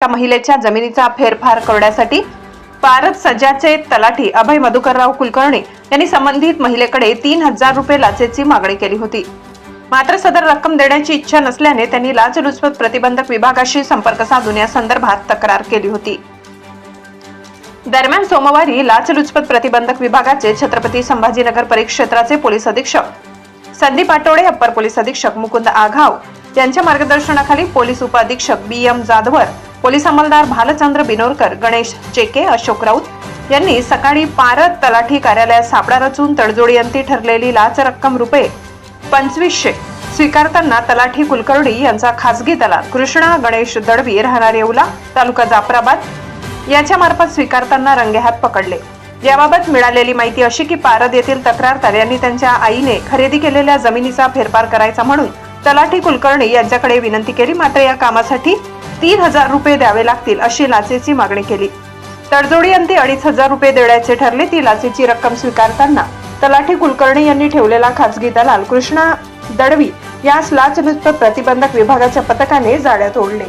त्या महिलेच्या जमिनीचा फेरफार करण्यासाठी पारद सज्जाचे तलाठी अभय मधुकरराव कुलकर्णी यांनी संबंधित महिलेकडे तीन हजार रुपये लाचेची मागणी केली होती. मात्र सदर रक्कम देण्याची इच्छा नसल्याने त्यांनी लाचलुचपत प्रतिबंधक विभागाशी संपर्क साधून या संदर्भात तक्रार केली होती. दरम्यान सोमवारी लाचलुचपत प्रतिबंधक विभागाचे छत्रपती संभाजीनगर परिक्षेत्राचे पोलीस अधीक्षक संदीप आठवडे अप्पर पोलीस अधीक्षक मुकुंद आघाव यांच्या मार्गदर्शनाखाली पोलीस उपअधीक्षक बी एम जाधवर पोलीस अंमलदार भालचंद्र बिनोरकर गणेश चेके अशोक राऊत यांनी सकाळी पारद तलाठी कार्यालयात सापळा रचून तडजोडीअंती ठरलेली लाच रक्कम रुपये पंचवीसशे स्वीकारताना तलाठी कुलकर्णी यांचा खासगी दलाल कृष्णा गणेश दडवी राहणार येवला तालुका जाफराबाद. याच्या मार्फत स्वीकारताना रंगेहात पकडले. याबाबत मिळालेली माहिती अशी की पारद येथील तक्रारदार यांनी त्यांच्या आईने खरेदी केलेल्या जमिनीचा फेरफार करायचा म्हणून तलाठी कुलकर्णी यांच्याकडे विनंती केली मात्र या कामासाठी तीन हजार रुपये द्यावे लागतील अशी लाचेची मागणी केली. तडजोडी अंती अडीच हजार रुपये देण्याचे ठरले ती लाचेची रक्कम स्वीकारताना तलाठी कुलकर्णी यांनी ठेवलेला खासगी दलाल कृष्णा दडवी यास लाचलुचपत प्रतिबंधक विभागाच्या पथकाने जाळ्यात ओढले.